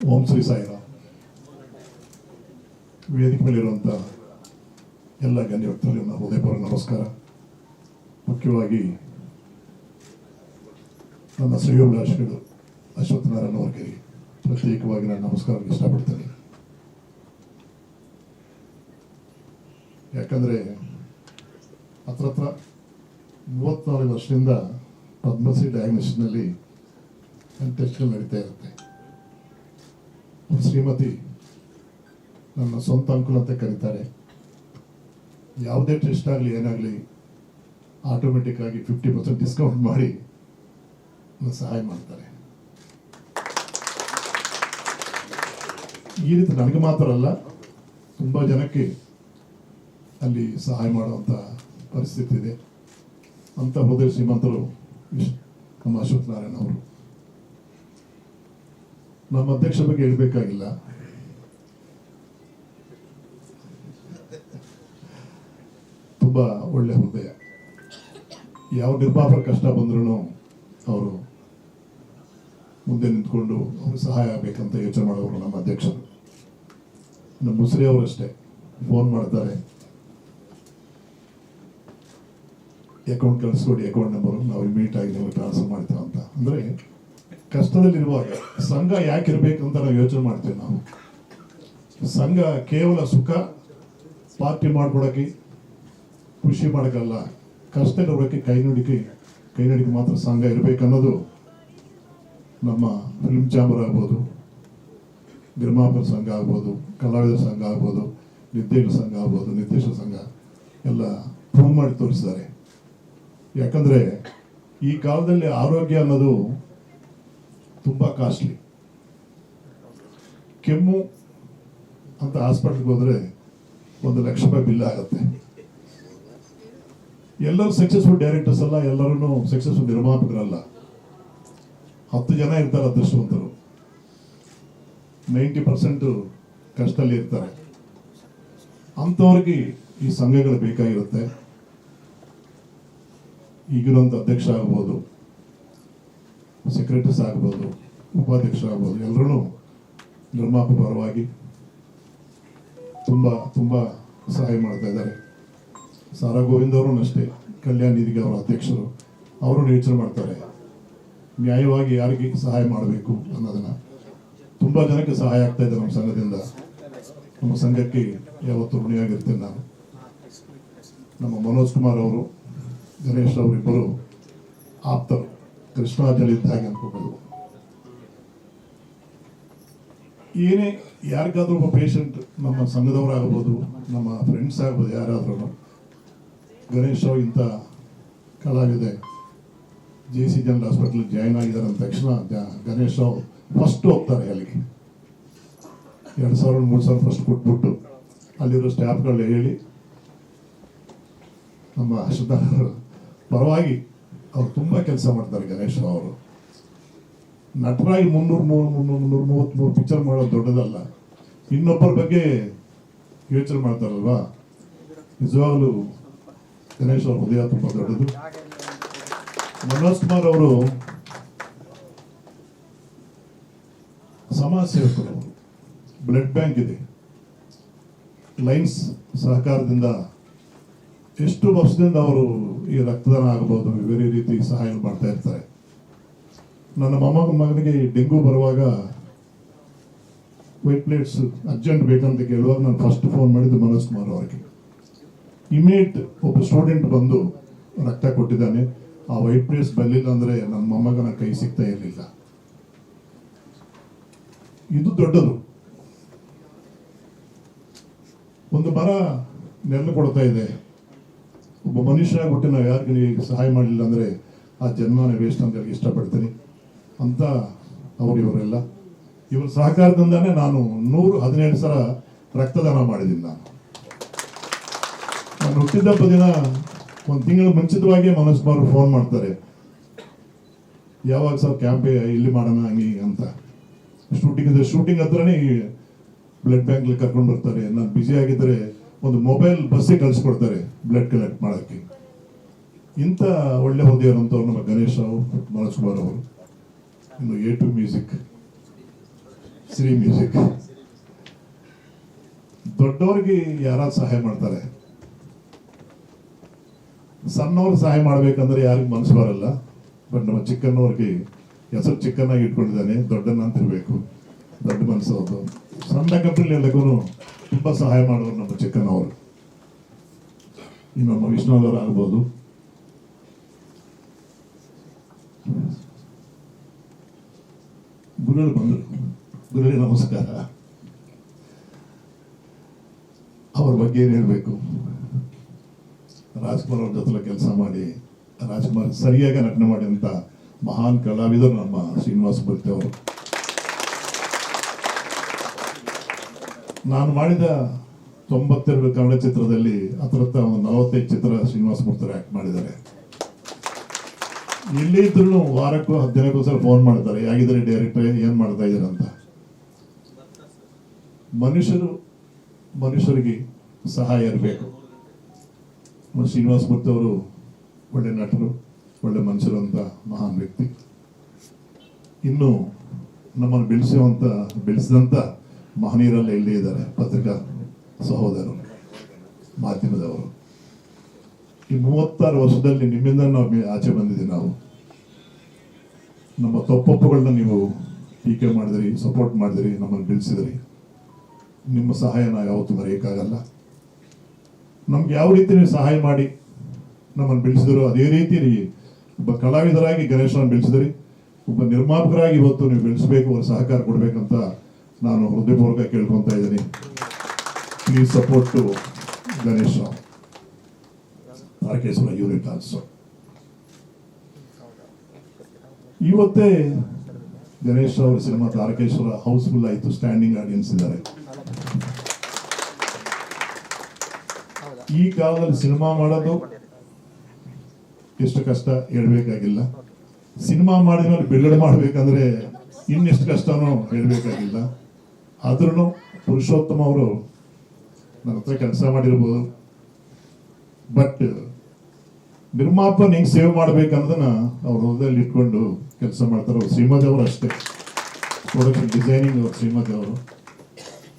ಓಂ ಶ್ರೀ ಸಾಯಿರಾಮ್. ವೇದಿಕೆ ಮೇಲಿರುವಂಥ ಎಲ್ಲ ಗಣ್ಯ ವ್ಯಕ್ತಿಗಳಿಗೆ ನನ್ನ ಹೃದಯಪೂರ್ವ ನಮಸ್ಕಾರ. ಮುಖ್ಯವಾಗಿ ನನ್ನ ಶ್ರೇಯೋಭಿಲಾಷಿಗಳು ಅಶ್ವತ್ಥನಾರಾಯಣ ಅವರಿಗೆ ಪ್ರತ್ಯೇಕವಾಗಿ ನಾನು ನಮಸ್ಕಾರ ಇಷ್ಟಪಡ್ತೇನೆ. ಯಾಕಂದರೆ ಹತ್ರ ಹತ್ರ ಮೂವತ್ತ್ನಾಲ್ಕು ವರ್ಷದಿಂದ ಪದ್ಮಶ್ರೀ ಡಯಾಗ್ನೋಸ್ನಲ್ಲಿ ಟೆಸ್ಟ್ಗಳು ನಡೀತಾ ಇರುತ್ತೆ. ಶ್ರೀಮತಿ ನನ್ನ ಸ್ವಂತ ಅಂಕುಲ್ ಅಂತ ಕರೀತಾರೆ. ಯಾವುದೇ ಟೆಸ್ಟ್ ಆಗಲಿ, ಏನಾಗಲಿ ಆಟೋಮೆಟಿಕ್ ಆಗಿ ಫಿಫ್ಟಿ ಪರ್ಸೆಂಟ್ ಡಿಸ್ಕೌಂಟ್ ಮಾಡಿ ಸಹಾಯ ಮಾಡ್ತಾರೆ. ಈ ರೀತಿ ನನಗೆ ಮಾತ್ರ ಅಲ್ಲ, ತುಂಬ ಜನಕ್ಕೆ ಅಲ್ಲಿ ಸಹಾಯ ಮಾಡುವಂಥ ಪರಿಸ್ಥಿತಿ ಇದೆ. ಅಂತ ಹೃದಯ ಶ್ರೀಮಂತರು ನಮ್ಮ ಅಶ್ವಥ್ ನಾರಾಯಣ ಅವರು. ನಮ್ಮ ಅಧ್ಯಕ್ಷ ಬಗ್ಗೆ ಹೇಳಬೇಕಾಗಿಲ್ಲ. ತುಂಬ ಒಳ್ಳೆ ಹೃದಯ. ಯಾವ ನಿರ್ಮಾಪಕ ಕಷ್ಟ ಬಂದ್ರೂ ಅವರು ಮುಂದೆ ನಿಂತ್ಕೊಂಡು ಅವ್ರಿಗೆ ಸಹಾಯ ಆಗಬೇಕಂತ ಯೋಚನೆ ಮಾಡೋರು ನಮ್ಮ ಅಧ್ಯಕ್ಷರು. ನಮ್ಮ ಮುಸ್ರಿ ಅವರು ಅಷ್ಟೇ. ಫೋನ್ ಮಾಡ್ತಾರೆ. ಅಕೌಂಟ್ ಕಳಿಸ್ಕೊಡಿ ಅಕೌಂಟ್ ನಂಬರು ನಾವು ಇಮಿಡಿಯೇಟ್ ಆಗಿ ನಿಮಗೆ ಟ್ರಾನ್ಸ್ಫರ್ ಮಾಡ್ತೇವೆ ಅಂತ ಅಂದರೆ ಕಷ್ಟದಲ್ಲಿರುವಾಗ ಸಂಘ ಯಾಕೆ ಇರಬೇಕು ಅಂತ ನಾವು ಯೋಚನೆ ಮಾಡ್ತೀವಿ ನಾವು. ಸಂಘ ಕೇವಲ ಸುಖ, ಪಾರ್ಟಿ ಮಾಡ್ಕೊಡಕ್ಕೆ ಖುಷಿ ಮಾಡೋಕ್ಕಲ್ಲ ಕಷ್ಟ ಇರೋಕ್ಕೆ ಕೈನುಡಿಕೆ ಕೈ ನುಡಿಕೆ ಮಾತ್ರ ಸಂಘ ಇರಬೇಕನ್ನೋದು ನಮ್ಮ ಫಿಲ್ಮ್ ಚಾಂಬರ್ ಆಗ್ಬೋದು, ನಿರ್ಮಾಪಕ ಸಂಘ ಆಗ್ಬೋದು ಕಲಾವಿದರ ಸಂಘ ಆಗ್ಬೋದು, ನಿರ್ದೇಶಕ ಸಂಘ ಆಗ್ಬೋದು, ನಿರ್ದೇಶಕ ಸಂಘ ಎಲ್ಲ ಪ್ರೂವ್ ಮಾಡಿ ತೋರಿಸಿದ್ದಾರೆ ಯಾಕಂದರೆ ಈ ಕಾಲದಲ್ಲಿ ಆರೋಗ್ಯ ಅನ್ನೋದು ತುಂಬ ಕಾಸ್ಟ್ಲಿ ಕೆಮ್ಮು ಅಂತ ಹಾಸ್ಪಿಟ್ಲ್ಗೆ ಹೋದರೆ ಒಂದು ಲಕ್ಷ ರೂಪಾಯಿ ಬಿಲ್ ಆಗುತ್ತೆ. ಎಲ್ಲರೂ ಸಕ್ಸಸ್ಫುಲ್ ಡೈರೆಕ್ಟರ್ಸ್ ಅಲ್ಲ ಎಲ್ಲರೂ ಸಕ್ಸಸ್ಫುಲ್ ನಿರ್ಮಾಪಕರಲ್ಲ. ಹತ್ತು ಜನ ಇರ್ತಾರೆ ಅದೃಷ್ಟವಂತರು. ನೈಂಟಿ ಪರ್ಸೆಂಟ್ ಕಷ್ಟದಲ್ಲಿ ಇರ್ತಾರೆ. ಅಂಥವ್ರಿಗೆ ಈ ಸಂಘಗಳು ಬೇಕಾಗಿರುತ್ತೆ. ಈಗಿನೊಂದು ಅಧ್ಯಕ್ಷ ಆಗ್ಬೋದು. ಸೆಕ್ರೆಟರೀಸ್ ಆಗ್ಬೋದು, ಉಪಾಧ್ಯಕ್ಷ ಆಗ್ಬೋದು ಎಲ್ಲರೂ ನಿರ್ಮಾಪಕ ಪರವಾಗಿ ತುಂಬ ತುಂಬ ಸಹಾಯ ಮಾಡ್ತಾ ಇದ್ದಾರೆ. ಸಾರಾ ಗೋವಿಂದ್ ಅವರು ಅಷ್ಟೇ, ಕಲ್ಯಾಣ ನಿಧಿಗೆ ಅವರ ಅಧ್ಯಕ್ಷರು, ಅವರು ಯೋಚನೆ ಮಾಡ್ತಾರೆ. ನ್ಯಾಯವಾಗಿ ಯಾರಿಗೆ ಸಹಾಯ ಮಾಡಬೇಕು ಅನ್ನೋದನ್ನು ತುಂಬ ಜನಕ್ಕೆ ಸಹಾಯ ಆಗ್ತಾ ಇದೆ ನಮ್ಮ ಸಂಘದಿಂದ. ನಮ್ಮ ಸಂಘಕ್ಕೆ ಯಾವತ್ತೂ ಋಣಿಯಾಗಿರ್ತೇನೆ ನಾನು. ನಮ್ಮ ಮನೋಜ್ ಕುಮಾರ್ ಅವರು, ಗಣೇಶ್ ಅವರಿಬ್ಬರು ಆಪ್ತರು. ಕೃಷ್ಣಾಜಲಿ ಇದ್ದ ಹಾಗೆ ಅನ್ಕೋಬೇಕು ಏನೇ ಯಾರಿಗಾದ್ರೂ ಒಬ್ಬ ಪೇಷಂಟ್ ನಮ್ಮ ಸಂಘದವರಾಗ್ಬೋದು, ನಮ್ಮ ಫ್ರೆಂಡ್ಸ್ ಆಗ್ಬೋದು ಯಾರಾದ್ರೂ ಗಣೇಶ್ ಇಂಥ ಕಲಾವಿದೆ. J C general hospital join ಆಗಿದ್ದಾರೆ ಅಂದ ತಕ್ಷಣ ಗಣೇಶ್ ಫಸ್ಟ್ ಹೋಗ್ತಾರೆ ಅಲ್ಲಿಗೆ. ಎರಡು ಸಾವಿರ, ಮೂರು ಸಾವಿರ ಫಸ್ಟ್ ಕೊಟ್ಬಿಟ್ಟು ಅಲ್ಲಿರೋ ಸ್ಟಾಫ್ಗಳು ಹೇಳಿ, ನಮ್ಮ ಶುದ್ಧ ಪರವಾಗಿ ಅವ್ರು ತುಂಬ ಕೆಲಸ ಮಾಡ್ತಾರೆ ಗಣೇಶ್ ಅವರು. ನಟರಾಗಿ ಮುನ್ನೂರು ಮೂರು, ಮುನ್ನೂರು ಮುನ್ನೂರು ಮೂವತ್ತ್ಮೂರು ಪಿಕ್ಚರ್ ಮಾಡೋದು ದೊಡ್ಡದಲ್ಲ. ಇನ್ನೊಬ್ಬರ ಬಗ್ಗೆ ಯೋಚನೆ ಮಾಡ್ತಾರಲ್ವಾ? ನಿಜವಾಗಲೂ ಗಣೇಶ್ ಅವ್ರ ಹೃದಯ ತುಂಬ ದೊಡ್ಡದು. ಮನೋಜ್ ಕುಮಾರ್ ಅವರು ಸಮಾಜ ಸೇವಕರು. ಬ್ಲಡ್ ಬ್ಯಾಂಕ್ ಇದೆ. ಲೈನ್ಸ್ ಸಹಕಾರದಿಂದ ಎಷ್ಟು ವರ್ಷದಿಂದ ಅವರು ಈ ರಕ್ತದಾನ ಆಗಬಹುದು ಬೇರೆ ರೀತಿ ಸಹಾಯ ಮಾಡ್ತಾ ಇರ್ತಾರೆ. ನನ್ನ ಮೊಮ್ಮಗ ಮಗನಿಗೆ ಡೆಂಗು ಬರುವಾಗ ವೈಟ್ ಪ್ಲೇಟ್ಸ್ ಅರ್ಜೆಂಟ್ ಬೇಕಂತ ಕೇಳುವಾಗ ನಾನು ಫಸ್ಟ್ ಫೋನ್ ಮಾಡಿದ್ದು ಮನೋಜ್ ಕುಮಾರ್ ಅವರಿಗೆ. ಇಮಿಡಿಯೇಟ್ ಒಬ್ಬ ಸ್ಟೂಡೆಂಟ್ ಬಂದು ರಕ್ತ ಕೊಟ್ಟಿದ್ದಾನೆ. ಆ ವೈಟ್ ಪ್ಲೇಟ್ಸ್ ಬರಲಿಲ್ಲ ಅಂದರೆ ನನ್ನ ಮೊಮ್ಮಗನ ಕೈ ಸಿಗ್ತಾ ಇರಲಿಲ್ಲ. ಇದು ದೊಡ್ಡದು. ಒಂದು ಬರ ನೆರಳು ಕೊಡ್ತಾ ಇದೆ. ಒಬ್ಬ ಮನುಷ್ಯ ಬಿಟ್ಟು ನಾವು ಯಾರಿಗೆ ಸಹಾಯ ಮಾಡಲಿಲ್ಲ ಅಂದರೆ ಆ ಜನ್ಮನ ವೇಸ್ಟ್ ಅಂತ ಇಷ್ಟಪಡ್ತೀನಿ. ಅಂತ ಅವರು ಇವರೆಲ್ಲ. ಇವರ ಸಹಕಾರದಿಂದಾನೆ ನಾನು ನೂರು ಹದಿನೇಳು ಸಲ ರಕ್ತದಾನ ಮಾಡಿದ್ದೀನಿ ನಾನು. ನಾನು ಹುಟ್ಟಿದ್ದಪ್ಪ ದಿನ ಒಂದು ತಿಂಗಳು ಮುಂಚಿತವಾಗಿ ಮನೋಜ್ ಕುಮಾರ್ ಫೋನ್ ಮಾಡ್ತಾರೆ. ಯಾವಾಗ ಸರ್ ಕ್ಯಾಂಪ್ ಇಲ್ಲಿ ಮಾಡೋಣ ಹಂಗೆ ಅಂತ. ಶೂಟಿಂಗ್ ಶೂಟಿಂಗ್ ಹತ್ರನೇ ಬ್ಲಡ್ ಬ್ಯಾಂಕ್ ಕರ್ಕೊಂಡು ಬರ್ತಾರೆ. ನಾನು ಬ್ಯುಸಿ ಆಗಿದ್ದರೆ ಒಂದು ಮೊಬೈಲ್ ಬಸ್ಸಿಗೆ ಕಳಿಸ್ಕೊಡ್ತಾರೆ ಬ್ಲಡ್ ಕಲೆಕ್ಟ್ ಮಾಡೋಕ್ಕೆ. ಇಂಥ ಒಳ್ಳೆ ಹೊಂದಿರುವಂಥವ್ರು ನಮ್ಮ ಗಣೇಶ್ ರಾವ್ ಮನೋಜ್ ಕುಮಾರ್ ಅವರು. ಇನ್ನು A two music Shri music ದೊಡ್ಡವ್ರಿಗೆ ಯಾರು ಸಹಾಯ ಮಾಡ್ತಾರೆ. ಸಣ್ಣವ್ರು ಸಹಾಯ ಮಾಡ್ಬೇಕಂದ್ರೆ ಯಾರಿಗೂ ಮನಸ್ಸು ಬರಲ್ಲ. ಬಟ್ ನಮ್ಮ ಚಿಕ್ಕನವ್ರಿಗೆ ಹೆಸರು ಚಿಕ್ಕನಾಗಿ ಇಟ್ಕೊಂಡಿದ್ದಾನೆ ದೊಡ್ಡನ್ನ ಅಂತ ಇರಬೇಕು. ದೊಡ್ಡ ಮನಸ್ಸು ಅದು ಸಣ್ಣ ಕಂಪ್ನಿ ಎಲ್ಲಕ್ಕೂ ತುಂಬ ಸಹಾಯ ಮಾಡೋರು ನಮ್ಮ ಚಿಕ್ಕನವರು ನಮ್ಮ ವಿಷ್ಣುದವರು ಆಗ್ಬೋದು. ಗುರುಗಳು ಬಂದರು. ಗುರುಗಳಿಗೆ ನಮಸ್ಕಾರ. ಅವ್ರ ಬಗ್ಗೆ ಏನು ಹೇಳಬೇಕು? ರಾಜ್ಕುಮಾರ್ ಅವ್ರ ಜೊತೆ ಕೆಲಸ ಮಾಡಿ, ರಾಜ್ಕುಮಾರ್ ಸರಿಯಾಗಿ ನಟನೆ ಮಾಡಿದಂಥ ಮಹಾನ್ ಕಲಾವಿದರು ನಮ್ಮ ಶ್ರೀನಿವಾಸ ಭಕ್ತಿ ಅವರು. ನಾನು ಮಾಡಿದ ತೊಂಬತ್ತೆರಡು ಕನ್ನಡ ಚಿತ್ರದಲ್ಲಿ ಹತ್ರ ಹತ್ರ ಒಂದು ನಲವತ್ತೈದು ಚಿತ್ರ ಶ್ರೀನಿವಾಸ ಮೂರ್ತರು ಆ್ಯಕ್ಟ್ ಮಾಡಿದ್ದಾರೆ. ಇಲ್ಲಿ ಇದ್ರೂ ವಾರಕ್ಕೂ ಹದಿನೈದು ಸಲ ಫೋನ್ ಮಾಡ್ತಾರೆ ಯಾಗಿದ್ರೆ ಡೈರೆಕ್ಟರ್, ಏನು ಮಾಡ್ತಾ ಇದ್ದೀರ ಅಂತ. ಮನುಷ್ಯರು, ಮನುಷ್ಯರಿಗೆ ಸಹಾಯ ಇರಬೇಕು. ಶ್ರೀನಿವಾಸ ಮೂರ್ತಿ ಅವರು ಒಳ್ಳೆ ನಟರು, ಒಳ್ಳೆ ಮನುಷ್ಯರು ಅಂತ ಮಹಾನ್ ವ್ಯಕ್ತಿ. ಇನ್ನು ನಮ್ಮನ್ನು ಬೆಳೆಸುವಂತ ಬೆಳೆಸಿದಂಥ ಮಹನೀಯರೆಲ್ಲ ಇಲ್ಲಿ ಇದ್ದಾರೆ ಪತ್ರಿಕಾ ಸಹೋದರರು, ಮಾಧ್ಯಮದವರು. ಈ ಮೂವತ್ತಾರು ವರ್ಷದಲ್ಲಿ ನಿಮ್ಮಿಂದ ನಾವು ಆಚೆ ಬಂದಿದ್ದೀವಿ ನಾವು. ನಮ್ಮ ತಪ್ಪೊಪ್ಪುಗಳನ್ನ ನೀವು ಟೀಕೆ ಮಾಡಿದ್ರಿ, ಸಪೋರ್ಟ್ ಮಾಡಿದ್ರಿ, ನಮ್ಮನ್ನು ಬೆಳೆಸಿದ್ರಿ ನಿಮ್ಮ ಸಹಾಯ ನಾವು ಯಾವತ್ತೂ ಮರೆಯೋಕ್ಕಾಗಲ್ಲ. ನಮ್ಗೆ ಯಾವ ರೀತಿ ನೀವು ಸಹಾಯ ಮಾಡಿ ನಮ್ಮನ್ನು ಬೆಳೆಸಿದ್ರು ಅದೇ ರೀತಿ ಒಬ್ಬ ಕಲಾವಿದರಾಗಿ ಗಣೇಶನ ಬೆಳೆಸಿದ್ರಿ ಒಬ್ಬ ನಿರ್ಮಾಪಕರಾಗಿ ಇವತ್ತು ನೀವು ಬೆಳೆಸಬೇಕು ಅವ್ರ ಸಹಕಾರ ಕೊಡಬೇಕಂತ ನಾನು ಹೃದಯಪೂರ್ವಕ ಕೇಳ್ಕೊತಾ ಇದ್ದೀನಿ. Please support to Ganesha Tarakeshwara unit also ಇವತ್ತೇ ಗಣೇಶ್ ಅವರ ಸಿನಿಮಾ ತಾರಕೇಶ್ವರ ಹೌಸ್ಫುಲ್ ಆಯಿತು ಸ್ಟ್ಯಾಂಡಿಂಗ್ ಆಡಿಯನ್ಸ್ ಇದ್ದಾರೆ. ಈ ಕಾಲದಲ್ಲಿ ಸಿನಿಮಾ ಮಾಡೋದು ಎಷ್ಟು ಕಷ್ಟ? ಹೇಳ್ಬೇಕಾಗಿಲ್ಲ. ಸಿನಿಮಾ ಮಾಡಿದ ಮೇಲೆ ಬಿಡುಗಡೆ ಮಾಡ್ಬೇಕಂದ್ರೆ ಇನ್ನೆಷ್ಟು ಕಷ್ಟನೋ ಹೇಳ್ಬೇಕಾಗಿಲ್ಲ. ಆದ್ರೂ ಪುರುಷೋತ್ತಮ ಅವರು ನನ್ನ ಹತ್ರ ಕೆಲಸ ಮಾಡಿರ್ಬೋದು. ಬಟ್ ನಿರ್ಮಾಪನ ಹೆಂಗ್ ಸೇವ್ ಮಾಡ್ಬೇಕನ್ನೋದನ್ನ ಅವ್ರ ಹೃದಯದಲ್ಲಿ ಇಟ್ಕೊಂಡು ಕೆಲಸ ಮಾಡ್ತಾರೆ ಅವ್ರು ಶ್ರೀಮತಿ ಅವರು ಅಷ್ಟೇ. ಪ್ರೊಡಕ್ಷನ್ ಡಿಸೈನಿಂಗ್ ಅವರು ಶ್ರೀಮತಿ ಅವರು.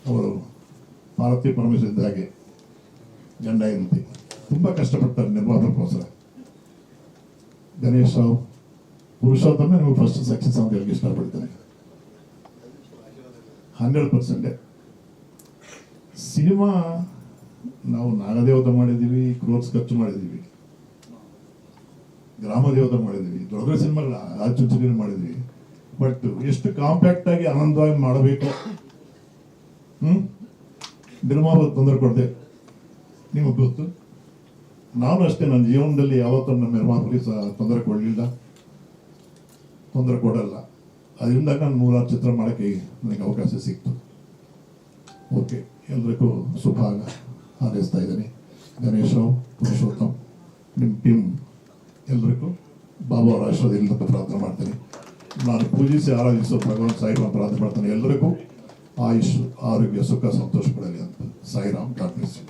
ಅವರು ಪಾರ್ವತಿ ಪರಮೇಶ್ವರ ಹಾಗೆ ಗಂಡ ಹೆಂಡತಿ. ತುಂಬ ಕಷ್ಟಪಡ್ತಾರೆ ನಿರ್ಮಾಪಕಗೋಸ್ಕರ ಗಣೇಶ್ ರಾವ್, ಪುರುಷೋತ್ತಮ, ನಿಮಗೆ ಫಸ್ಟ್ ಸಕ್ಸಸ್ ಅಂತ ಹೇಳಿ ಇಷ್ಟಪಡ್ತೇನೆ. ಹಂಡ್ರೆಡ್ ಪರ್ಸೆಂಟೇ. ಸಿನಿಮಾ, ನಾವು ನಾಗದೇವತ ಮಾಡಿದ್ದೀವಿ ಕ್ರೋರ್ಸ್ ಖರ್ಚು ಮಾಡಿದ್ದೀವಿ. ಗ್ರಾಮ ಮಾಡಿದ್ದೀವಿ ದೊಡ್ಡ ದೊಡ್ಡ ಸಿನಿಮಾಗಳ ಆಚುಂಚನೆ ಮಾಡಿದ್ವಿ ಬಟ್ ಎಷ್ಟು ಕಾಂಪ್ಯಾಕ್ಟ್ ಆಗಿ ಆನಂದವಾಗಿ ಮಾಡಬೇಕು? ಹ್ಮ್? ನಿರ್ಮಾಪ ತೊಂದರೆ ಕೊಡದೆ. ನಿಮಗೆ ಗೊತ್ತು? ನಾನು ಅಷ್ಟೇ, ನನ್ನ ಜೀವನದಲ್ಲಿ ಯಾವತ್ತೂ ನಮ್ಮ ನಿರ್ಮಾಪಕರಿಗೆ ಸಹ ತೊಂದರೆ ಕೊಡಲಿಲ್ಲ. ತೊಂದರೆ ಕೊಡಲ್ಲ. ಅದರಿಂದ ನಾನು ನೂರಾರು ಚಿತ್ರ ಮಾಡೋಕ್ಕೆ ನನಗೆ ಅವಕಾಶ ಸಿಕ್ತು. ಓಕೆ, ಎಲ್ರಿಗೂ ಶುಭಾಗ ಹಾರೈಸ್ತಾ ಇದ್ದೀನಿ. ಗಣೇಶ್ ರಾವ್ ಪುರುಷೋತ್ತಮ್ ನಿಮ್ಮ ಟೀಮ್ ಎಲ್ರಿಗೂ ಬಾಬಾ ಅವರ ಅಂತ ಪ್ರಾರ್ಥನೆ ಮಾಡ್ತೀನಿ. ನಾನು ಪೂಜಿಸಿ ಆರಾಧಿಸೋ ಭಗವಾನ್ ಸಾಯಿರಾಮ್ ಪ್ರಾರ್ಥನೆ ಮಾಡ್ತಾನೆ. ಎಲ್ಲರಿಗೂ ಆಯುಷ್, ಆರೋಗ್ಯ, ಸುಖ, ಸಂತೋಷ ಕೊಡಲಿ ಅಂತ ಸಾಯಿರಾಮ್ ಪ್ರಾರ್ಥಿಸಿ